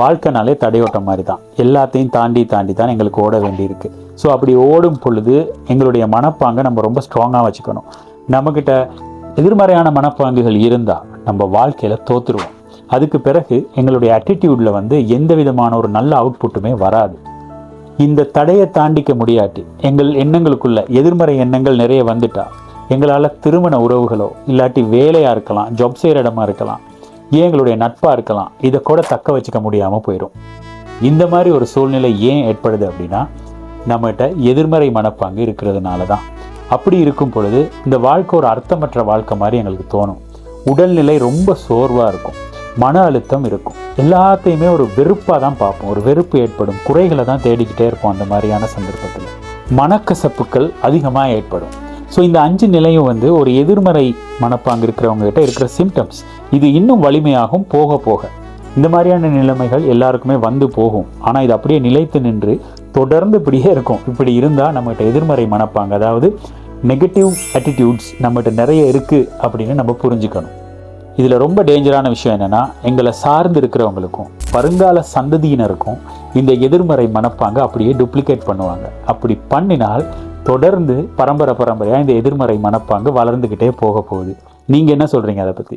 வாழ்க்கைனாலே தடையோட்டம் மாதிரி தான் எல்லாத்தையும் தாண்டி தாண்டி தான் எங்களுக்கு ஓட வேண்டியிருக்கு. ஸோ அப்படி ஓடும் பொழுது எங்களுடைய மனப்பாங்கை நம்ம ரொம்ப ஸ்ட்ராங்காக வச்சுக்கணும். நம்மக்கிட்ட எதிர்மறையான மனப்பாங்குகள் இருந்தால் நம்ம வாழ்க்கையில் தோற்றுருவோம் அதுக்கு பிறகு எங்களுடைய ஆட்டிடியூடில் வந்து எந்த விதமான ஒரு நல்ல அவுட்புட்டுமே வராது. இந்த தடையை தாண்டிக்க முடியாட்டி எங்கள் எண்ணங்களுக்குள்ள எதிர்மறை எண்ணங்கள் நிறைய வந்துட்டா எங்களால் திருமண உறவுகளோ இல்லாட்டி வேலையாக இருக்கலாம் ஜாப் செய்கிற இடமா இருக்கலாம் ஏன் எங்களுடைய நட்பாக இருக்கலாம்? இதை கூட தக்க வச்சுக்க முடியாமல் போயிடும் இந்த மாதிரி ஒரு சூழ்நிலை ஏன் ஏற்படுது அப்படின்னா நம்மகிட்ட எதிர்மறை மனப்பாங்கு இருக்கிறதுனால தான் அப்படி இருக்கும் பொழுது இந்த வாழ்க்கை ஒரு அர்த்தமற்ற வாழ்க்கை மாதிரி எங்களுக்கு தோணும். உடல்நிலை ரொம்ப சோர்வாக இருக்கும். மன அழுத்தம் இருக்கும். எல்லாத்தையுமே ஒரு வெறுப்பாக தான் பார்ப்போம். ஒரு வெறுப்பு ஏற்படும். குறைகளை தான் தேடிக்கிட்டே இருப்போம் அந்த மாதிரியான சந்தர்ப்பத்தில். மனக்கசப்புகள் அதிகமாக ஏற்படும். ஸோ இந்த அஞ்சு நிலையும் வந்து ஒரு எதிர்மறை மனப்பாங்கு இருக்கிறவங்க கிட்ட இருக்கிற சிம்டம்ஸ் இது இன்னும் வலிமையாகும் போக போக. இந்த மாதிரியான நிலைமைகள் எல்லாருக்குமே வந்து போகும். ஆனால் இது அப்படியே நிலைத்து நின்று தொடர்ந்து இப்படியே இருக்கும். இப்படி இருந்தால் நம்மகிட்ட எதிர்மறை மனப்பாங்க அதாவது நெகட்டிவ் ஆட்டிடியூட்ஸ் நம்மகிட்ட நிறைய இருக்குது அப்படின்னு நம்ம புரிஞ்சுக்கணும். இதில் ரொம்ப டேஞ்சரான விஷயம் என்னென்னா எங்களை சார்ந்து இருக்கிறவங்களுக்கும் வருங்கால சந்ததியினருக்கும் இந்த எதிர்மறை மனப்பாங்க அப்படியே டூப்ளிகேட் பண்ணுவாங்க. அப்படி பண்ணினால் தொடர்ந்து பரம்பரை பரம்பரையாக இந்த எதிர்மறை மனப்பாங்கு வளர்ந்துக்கிட்டே போக போகுது. நீங்கள் என்ன சொல்கிறீங்க அதை பற்றி